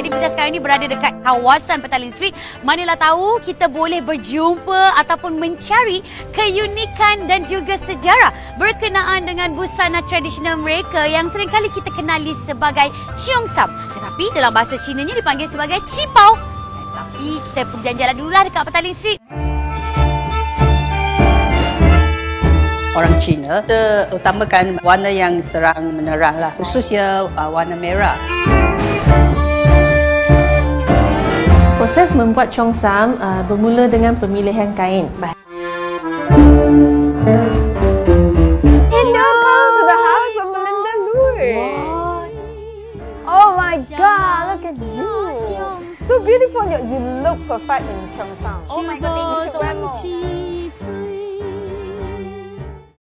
Jadi kita sekarang ni berada dekat kawasan Petaling Street. Manalah tahu kita boleh berjumpa ataupun mencari keunikan dan juga sejarah berkenaan dengan busana tradisional mereka yang seringkali kita kenali sebagai Cheongsam. Tetapi dalam bahasa Cina-nya dipanggil sebagai Cipau. Tapi kita pun jalan-jalan dululah dekat Petaling Street. Orang Cina kita utamakan warna yang terang menerang lah khususnya uh, warna merah Proses membuat chongsam uh, bermula dengan pemilihan kain. Welcome to the house of Melinda Louis. Oh my god, look at you. So beautiful. You, you look perfect in Cheongsam. Oh my god, thank you so much.